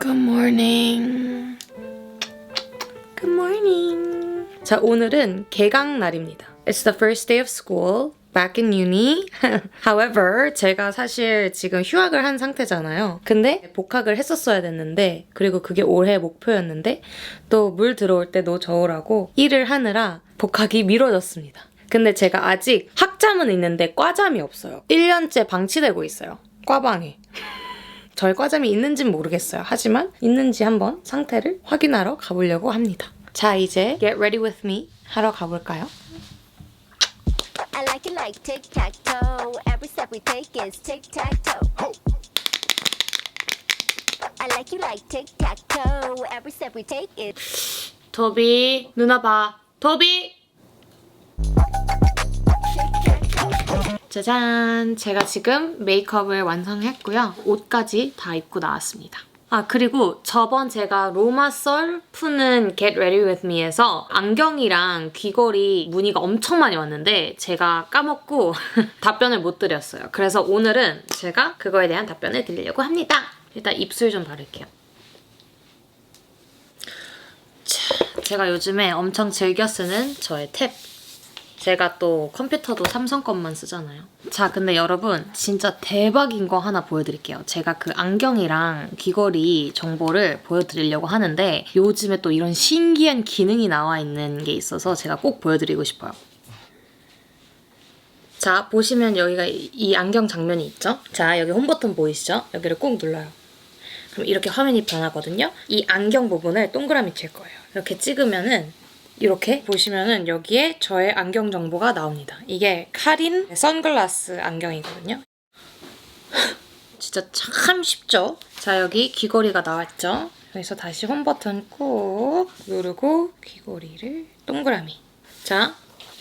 Good morning. Good morning. 자, 오늘은 개강 날입니다. It's the first day of school. Back in uni. However, 제가 사실 지금 휴학을 한 상태잖아요. 근데 복학을 했었어야 됐는데, 그리고 그게 올해 목표였는데, 또 물 들어올 때노 저으라고 일을 하느라 복학이 미뤄졌습니다. 근데 제가 아직 학점은 있는데 과잠이 없어요. 1년째 방치되고 있어요. 과방에. 저의 과잠이 있는지는 모르겠어요. 하지만 있는지 한번 상태를 확인하러 가보려고 합니다. 자, 이제 Get Ready With Me 하러 가볼까요? I like it like tic tac toe. Every step we take is tic tac toe. I like you like tic tac toe. Every step we take is 도비, 누나 봐. 도비! 짜잔! 제가 지금 메이크업을 완성했고요. 옷까지 다 입고 나왔습니다. 아, 그리고 저번 제가 로마 썰 푸는 Get Ready With Me에서 안경이랑 귀걸이 문의가 엄청 많이 왔는데 제가 까먹고 답변을 못 드렸어요. 그래서 오늘은 제가 그거에 대한 답변을 드리려고 합니다. 일단 입술 좀 바를게요. 자, 제가 요즘에 엄청 즐겨 쓰는 저의 탭. 제가 또 컴퓨터도 삼성 것만 쓰잖아요. 자, 근데 여러분, 진짜 대박인 거 하나 보여드릴게요. 제가 그 안경이랑 귀걸이 정보를 보여드리려고 하는데, 요즘에 또 이런 신기한 기능이 나와 있는 게 있어서 제가 꼭 보여드리고 싶어요. 자, 보시면 여기가 이- 이 안경 장면이 있죠? 자, 여기 홈 버튼 보이시죠? 여기를 꼭 눌러요. 그럼 이렇게 화면이 변하거든요. 이 안경 부분을 동그라미 칠 거예요. 이렇게 찍으면은 이렇게 보시면은 여기에 저의 안경 정보가 나옵니다. 이게 카린 선글라스 안경이거든요. 진짜 참 쉽죠? 자, 여기 귀걸이가 나왔죠? 그래서 다시 홈 버튼 꾹 누르고 귀걸이를 동그라미. 자,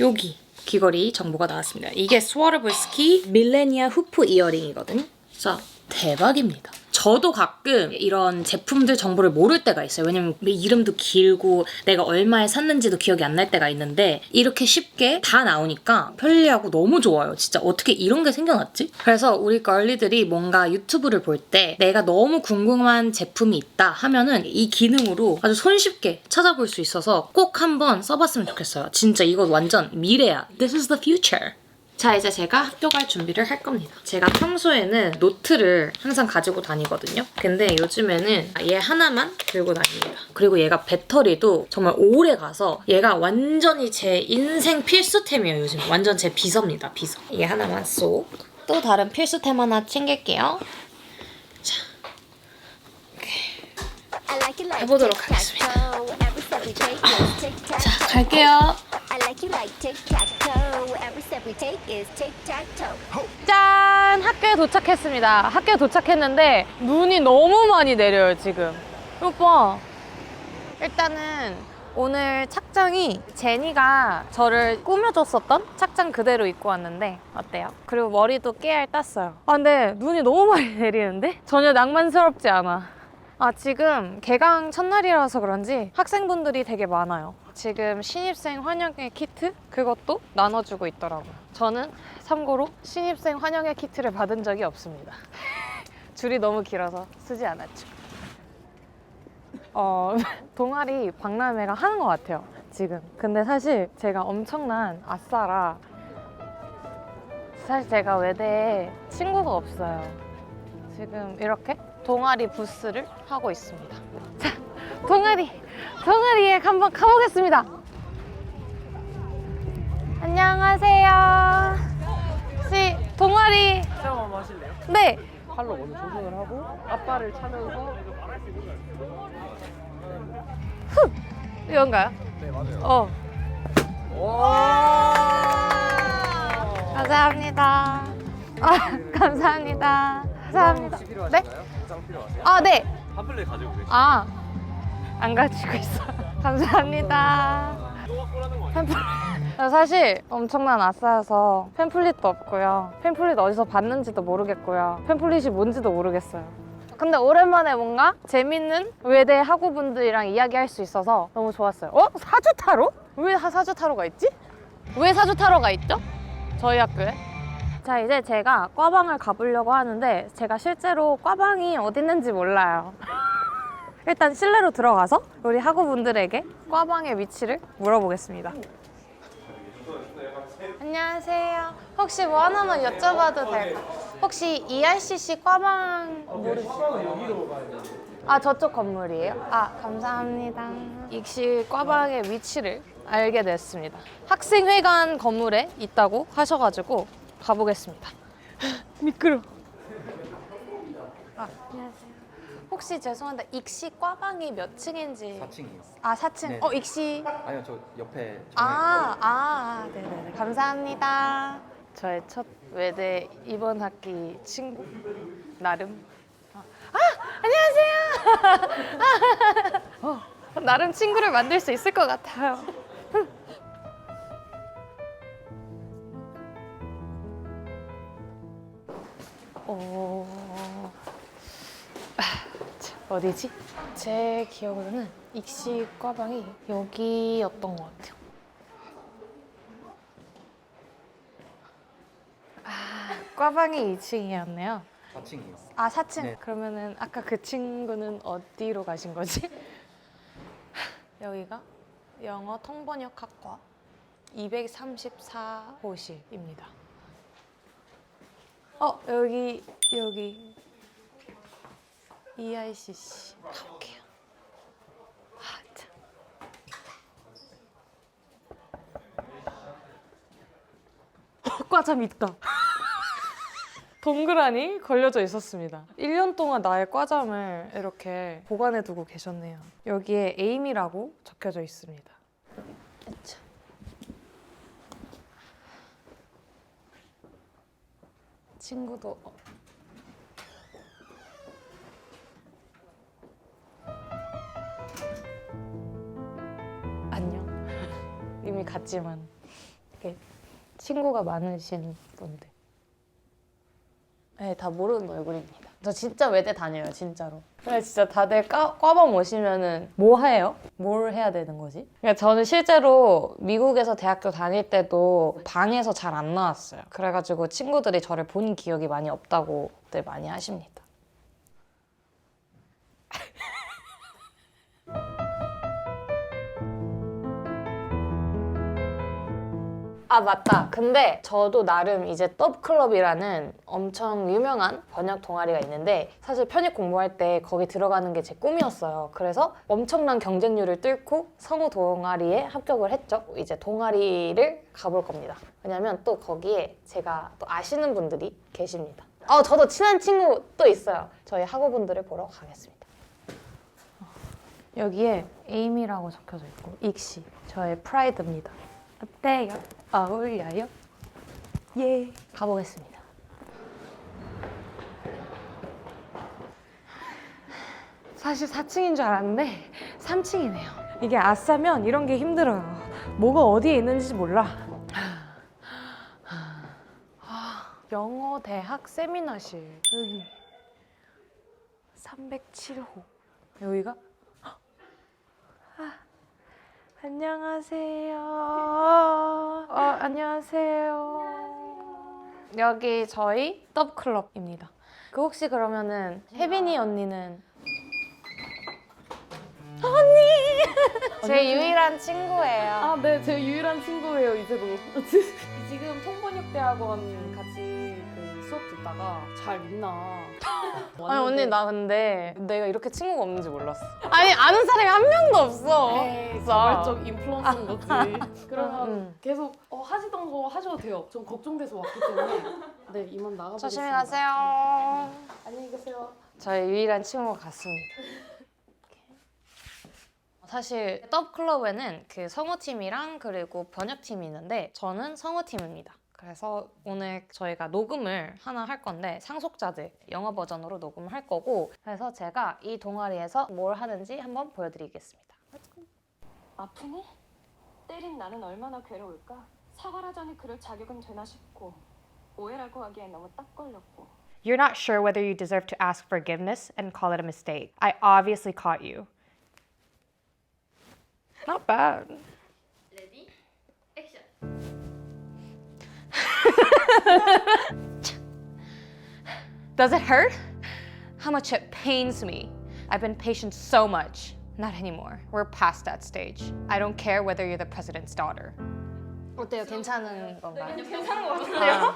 여기 귀걸이 정보가 나왔습니다. 이게 스와르브스키 밀레니아 후프 이어링이거든요. 자, 대박입니다. 저도 가끔 이런 제품들 정보를 모를 때가 있어요. 왜냐면 이름도 길고 내가 얼마에 샀는지도 기억이 안 날 때가 있는데 이렇게 쉽게 다 나오니까 편리하고 너무 좋아요. 진짜 어떻게 이런 게 생겨났지? 그래서 우리 걸리들이 뭔가 유튜브를 볼 때 내가 너무 궁금한 제품이 있다 하면은 이 기능으로 아주 손쉽게 찾아볼 수 있어서 꼭 한번 써봤으면 좋겠어요. 진짜 이거 완전 미래야. This is the future. 자, 이제 제가 학교 갈 준비를 할 겁니다. 제가 평소에는 노트를 항상 가지고 다니거든요. 근데 요즘에는 얘 하나만 들고 다닙니다. 그리고 얘가 배터리도 정말 오래 가서 얘가 완전히 제 인생 필수템이에요, 요즘. 완전 제 비서입니다, 비서. 얘 하나만 쏙. 또 다른 필수템 하나 챙길게요. Like 해보도록 tac 자. 갈게요. 짠! 학교에 도착했습니다. 학교에 도착했는데 눈이 너무 많이 내려요, 지금. 오빠. 일단은 오늘 착장이 제니가 저를 꾸며줬었던 착장 그대로 입고 왔는데 어때요? 그리고 머리도 깨알 땄어요. 아 근데 눈이 너무 많이 내리는데? 전혀 낭만스럽지 않아. 아 지금 개강 첫날이라서 그런지 학생분들이 되게 많아요. 지금 신입생 환영회 키트 그것도 나눠주고 있더라고요. 저는 참고로 신입생 환영회 키트를 받은 적이 없습니다. 줄이 너무 길어서 쓰지 않았죠. 어, 동아리 박람회가 하는 것 같아요, 지금. 근데 사실 제가 엄청난 아싸라 사실 제가 외대에 친구가 없어요. 지금 이렇게 동아리 부스를 하고 있습니다. 자, 동아리, 동아리에 한번 가보겠습니다. 안녕하세요. 혹시 동아리 체험 한번 하실래요? 네 팔로 먼저 조준을 하고 앞발을 차면서 이건가요? 네 맞아요. 어 오! 감사합니다. 아 감사합니다. 감사합니다. 혹시 네? 보상 필요하세요? 아 네. 팜플렛 가지고 계시죠? 아, 안 가지고 있어. 감사합니다. 팸플릿. 사실 엄청난 아싸여서 팸플릿도 없고요. 팸플릿 어디서 봤는지도 모르겠고요. 팸플릿이 뭔지도 모르겠어요. 근데 오랜만에 뭔가 재밌는 외대 학우분들이랑 이야기할 수 있어서 너무 좋았어요. 어? 사주 타로? 왜 하- 사주 타로가 있지? 왜 사주 타로가 있죠? 저희 학교에? 자, 이제 제가 과방을 가보려고 하는데 제가 실제로 과방이 어디 있는지 몰라요. 일단 실내로 들어가서 우리 학우분들에게 과방의 위치를 물어보겠습니다. 안녕하세요. 혹시 뭐 하나만 여쭤봐도 될까요? 혹시 ERCC 과방 모르시나요? 아 저쪽 건물이에요? 아 감사합니다. 익시 과방의 위치를 알게 됐습니다. 학생회관 건물에 있다고 하셔가지고 가보겠습니다. 미끄러. 아 안녕하세요. 혹시 죄송한데 익시 과방이 몇 층인지? 4층이요. 아 4층. 네. 어 익시. 아니요, 저 옆에 정면 아, 아, 네네네. 감사합니다. 저의 첫 외대 이번 학기 친구 나름. 아, 안녕하세요. 어, 나름 친구를 만들 수 있을 것 같아요. 오. 아, 자, 어디지? 제 기억으로는 익시 과방이 여기였던 것 같아요. 아, 과방이 2층이었네요. 4층이요. 아, 4층. 네. 그러면은 아까 그 친구는 어디로 가신 거지? 여기가 영어 통번역 학과 234호실입니다. 어, 여기 여기 EICC 가볼게요. 아, 참. 과잠 있다. 동그라니 걸려져 있었습니다. 1년 동안 나의 과잠을 이렇게 보관해 두고 계셨네요. 여기에 에임이라고 적혀져 있습니다. 자. 친구도 어. 안녕. 이미 갔지만 이렇게 친구가 많으신 분들. 네, 다 모르는 얼굴입니다. 저 진짜 외대 다녀요, 진짜로. 근데 진짜 다들 과, 과방 오시면은 뭐 해요? 뭘 해야 되는 거지? 그러니까 저는 실제로 미국에서 대학교 다닐 때도 방에서 잘 안 나왔어요. 그래가지고 친구들이 저를 본 기억이 많이 없다고들 많이 하십니다. 아 맞다. 근데 저도 나름 이제 떡클럽이라는 엄청 유명한 번역 동아리가 있는데 사실 편입 공부할 때 거기 들어가는 게 제 꿈이었어요. 그래서 엄청난 경쟁률을 뚫고 성우 동아리에 합격을 했죠. 이제 동아리를 가볼 겁니다. 왜냐면 또 거기에 제가 또 아시는 분들이 계십니다. 아 저도 친한 친구 또 있어요. 저희 학우분들을 보러 가겠습니다. 여기에 에임이라고 적혀져 있고 익시 저의 프라이드입니다. 어때요? 어울려요? 예. 가보겠습니다. 사실 4층인 줄 알았는데 3층이네요. 이게 아싸면 이런 게 힘들어요. 뭐가 어디에 있는지 몰라. 아, 영어 대학 세미나실 여기 307호 여기가 안녕하세요. 어, 안녕하세요. 여기 저희 떡클럽입니다. 그 혹시 그러면은 혜빈이 언니는 언니 제 유일한 친구예요. 아, 네, 제 유일한 친구예요, 이제도. 지금 통번역대학원 수업 듣다가 잘 있나. 아니 언니 나 근데 내가 이렇게 친구가 없는지 몰랐어. 아니 아는 사람이 한 명도 없어. 에이, 자발적 인플루언서인 거지. 그러면 음. 계속 어, 하시던 거 하셔도 돼요. 전 걱정돼서 왔기 때문에. 네, 이만 나가보겠습니다. 조심히 가세요. 안녕히 계세요. 저의 유일한 친구가 같습니다. 사실 떡 클럽에는 그 성우팀이랑 그리고 번역팀이 있는데 저는 성우팀입니다. 그래서 오늘 저희가 녹음을 하나 할 건데 상속자들 영어 버전으로 녹음을 할 거고 그래서 제가 이 동아리에서 뭘 하는지 한번 보여드리겠습니다. 아프니? 때린 나는 얼마나 괴로울까? 사과라자니 그럴 자격은 되나 싶고 오해라고 하기엔 너무 딱 걸렸고 You're not sure whether you deserve to ask forgiveness and call it a mistake. I obviously caught you. Not bad. Does it hurt? How much it pains me. I've been patient so much. Not anymore. We're past that stage. I don't care whether you're the president's daughter. 어때요? 괜찮은 건가요? 괜찮은 거 같은데요?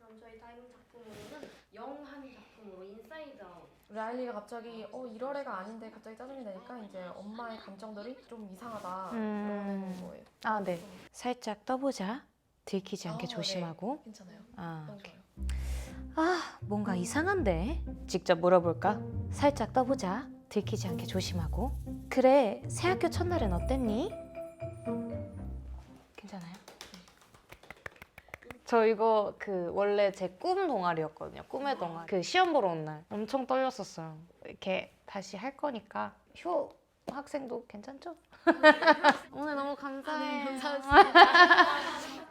그럼 저희 다음 작품으로는 영한 작품으로 인사이드 아웃 라일리가 갑자기 어 이럴 애가 아닌데 갑자기 짜증이 나니까 이제 엄마의 감정들이 좀 이상하다 음. 그러는 거예요. 아, 네. 살짝 떠보자. 들키지 않게 아, 조심하고. 네. 괜찮아요. 아, 너무 오케이. 좋아요. 아, 뭔가 이상한데? 직접 물어볼까? 살짝 떠보자. 들키지 않게 조심하고. 그래, 새 학교 첫날은 어땠니? 괜찮아요? 저 이거 그 원래 제 꿈 동아리였거든요. 꿈의 동아리. 그 시험 보러 온 날 엄청 떨렸었어요. 이렇게 다시 할 거니까 효 학생도 괜찮죠? 오늘 너무 감사해요.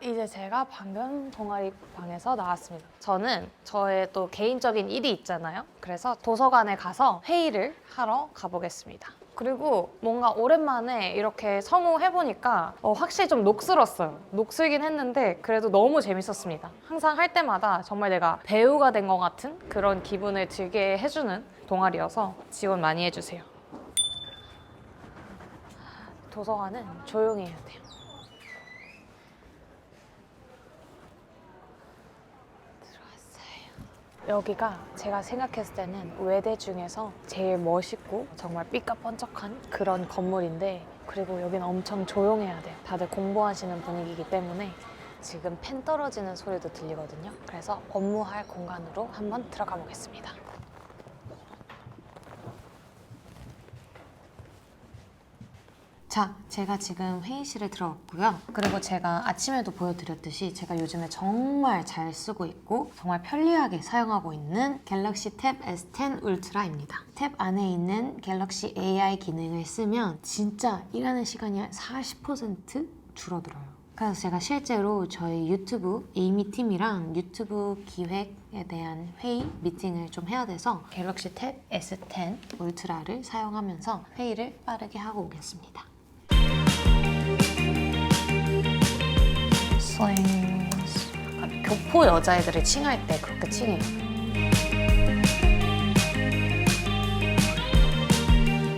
이제 제가 방금 동아리 방에서 나왔습니다. 저는 저의 또 개인적인 일이 있잖아요. 그래서 도서관에 가서 회의를 하러 가보겠습니다. 그리고 뭔가 오랜만에 이렇게 성우해보니까 어, 확실히 좀 녹슬었어요. 녹슬긴 했는데 그래도 너무 재밌었습니다. 항상 할 때마다 정말 내가 배우가 된 것 같은 그런 기분을 들게 해주는 동아리여서 지원 많이 해주세요. 도서관은 조용히 해야 돼요. 들어왔어요. 여기가 제가 생각했을 때는 외대 중에서 제일 멋있고 정말 삐까뻔쩍한 그런 건물인데 그리고 여기는 엄청 조용해야 돼요. 다들 공부하시는 분위기이기 때문에 지금 펜 떨어지는 소리도 들리거든요. 그래서 업무할 공간으로 한번 들어가 보겠습니다. 자, 제가 지금 회의실에 들어왔고요. 그리고 제가 아침에도 보여드렸듯이 제가 요즘에 정말 잘 쓰고 있고 정말 편리하게 사용하고 있는 갤럭시 탭 S10 울트라입니다. 탭 안에 있는 갤럭시 AI 기능을 쓰면 진짜 일하는 시간이 40% 줄어들어요. 그래서 제가 실제로 저희 유튜브 에이미 팀이랑 유튜브 기획에 대한 회의 미팅을 좀 해야 돼서 갤럭시 탭 S10 울트라를 사용하면서 회의를 빠르게 하고 오겠습니다. 아, 교포 여자애들을 칭할 때 그렇게 칭해요.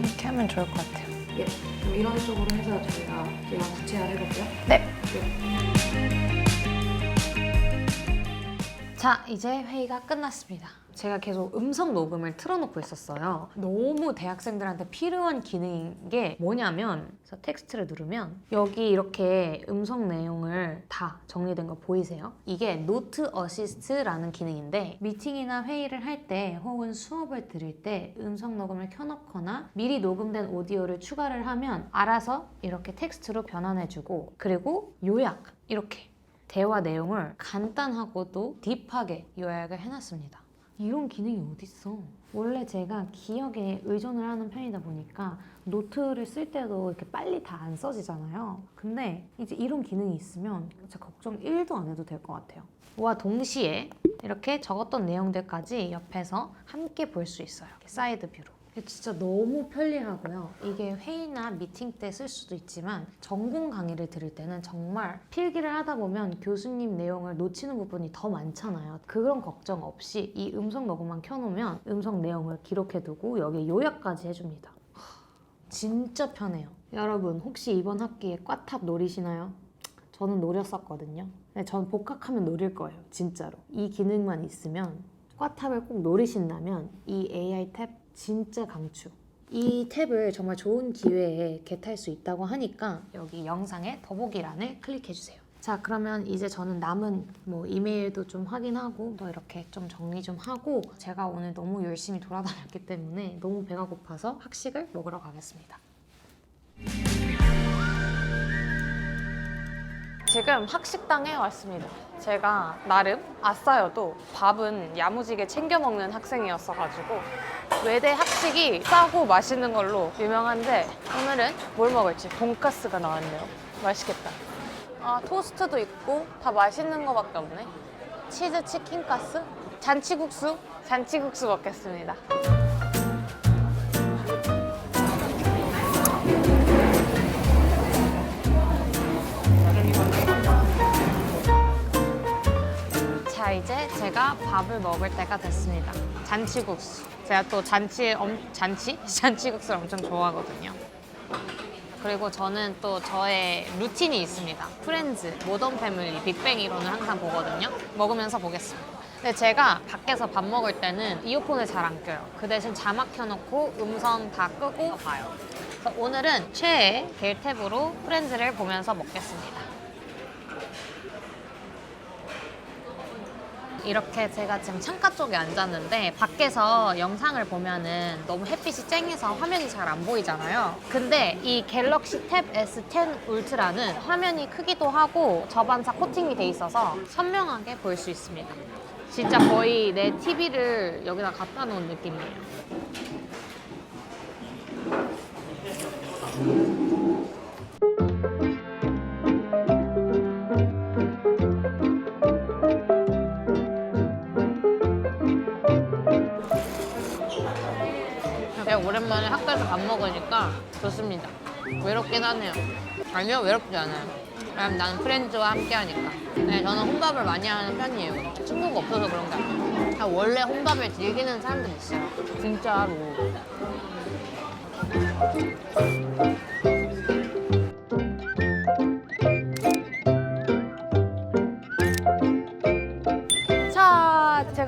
이렇게 하면 좋을 것 같아요. 예. 그럼 이런 쪽으로 해서 저희가 얘랑 구체화 해볼게요. 네. 자, 이제 회의가 끝났습니다. 제가 계속 음성 녹음을 틀어놓고 있었어요. 너무 대학생들한테 필요한 기능인 게 뭐냐면, 그래서 텍스트를 누르면 여기 이렇게 음성 내용을 다 정리된 거 보이세요? 이게 노트 어시스트라는 기능인데 미팅이나 회의를 할 때 혹은 수업을 들을 때 음성 녹음을 켜놓거나 미리 녹음된 오디오를 추가를 하면 알아서 이렇게 텍스트로 변환해주고 그리고 요약 이렇게 대화 내용을 간단하고도 딥하게 요약을 해놨습니다. 이런 기능이 어딨어? 원래 제가 기억에 의존을 하는 편이다 보니까 노트를 쓸 때도 이렇게 빨리 다 안 써지잖아요. 근데 이제 이런 기능이 있으면 진짜 걱정 1도 안 해도 될 것 같아요. 와 동시에 이렇게 적었던 내용들까지 옆에서 함께 볼 수 있어요. 사이드 뷰로. 진짜 너무 편리하고요. 이게 회의나 미팅 때 쓸 수도 있지만 전공 강의를 들을 때는 정말 필기를 하다 보면 교수님 내용을 놓치는 부분이 더 많잖아요. 그런 걱정 없이 이 음성 녹음만 켜놓으면 음성 내용을 기록해두고 여기에 요약까지 해줍니다. 하, 진짜 편해요. 여러분 혹시 이번 학기에 꽈탑 노리시나요? 저는 노렸었거든요. 근데 전 복학하면 노릴 거예요. 진짜로. 이 기능만 있으면 꽈탑을 꼭 노리신다면 이 AI 탭 진짜 강추. 이 탭을 정말 좋은 기회에 겟할 수 있다고 하니까 여기 영상의 더보기란을 클릭해주세요. 자 그러면 이제 저는 남은 뭐 이메일도 좀 확인하고 또 이렇게 좀 정리 좀 하고 제가 오늘 너무 열심히 돌아다녔기 때문에 너무 배가 고파서 학식을 먹으러 가겠습니다. 지금 학식당에 왔습니다. 제가 나름 아싸여도 밥은 야무지게 챙겨 먹는 학생이었어가지고 외대 학식이 싸고 맛있는 걸로 유명한데 오늘은 뭘 먹을지 돈가스가 나왔네요. 맛있겠다. 아 토스트도 있고 다 맛있는 거밖에 없네. 치즈 치킨 가스, 잔치국수, 잔치국수 먹겠습니다. 이제 제가 밥을 먹을 때가 됐습니다. 잔치국수. 제가 또 잔치, 엄, 잔치? 잔치국수를 엄청 좋아하거든요. 그리고 저는 또 저의 루틴이 있습니다. 프렌즈, 모던 패밀리, 빅뱅 이론을 항상 보거든요. 먹으면서 보겠습니다. 근데 제가 밖에서 밥 먹을 때는 이어폰을 잘 안 껴요. 그 대신 자막 켜놓고 음성 다 끄고 봐요. 오늘은 최애 겔 탭으로 프렌즈를 보면서 먹겠습니다. 이렇게 제가 지금 창가 쪽에 앉았는데 밖에서 영상을 보면은 너무 햇빛이 쨍해서 화면이 잘 안 보이잖아요. 근데 이 갤럭시 탭 S10 울트라는 화면이 크기도 하고 저반사 코팅이 돼 있어서 선명하게 볼 수 있습니다. 진짜 거의 내 TV를 여기다 갖다 놓은 느낌이에요. 밥 먹으니까 좋습니다. 외롭긴 하네요. 아니요, 외롭지 않아요. 왜냐면 나는 프렌즈와 함께 하니까. 네, 저는 혼밥을 많이 하는 편이에요. 친구가 없어서 그런 게 아니에요. 아, 원래 혼밥을 즐기는 사람들이 있어요. 진짜로.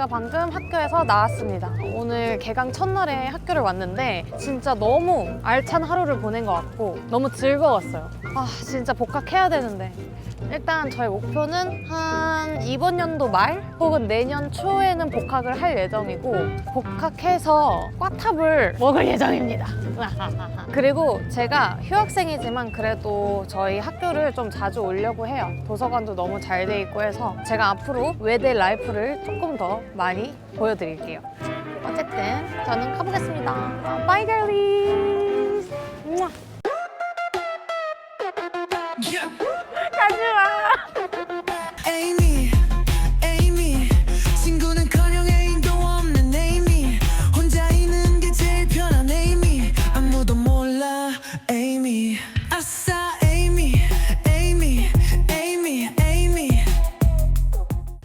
제가 방금 학교에서 나왔습니다. 오늘 개강 첫날에 학교를 왔는데 진짜 너무 알찬 하루를 보낸 것 같고 너무 즐거웠어요. 아, 진짜 복학해야 되는데. 일단 저희 목표는 한 이번 연도 말 혹은 내년 초에는 복학을 할 예정이고 복학해서 꽈탑을 먹을 예정입니다. 그리고 제가 휴학생이지만 그래도 저희 학교를 좀 자주 오려고 해요. 도서관도 너무 잘 돼 있고 해서 제가 앞으로 외대 라이프를 조금 더 많이 보여드릴게요. 어쨌든 저는 가보겠습니다. 바이 걸리스!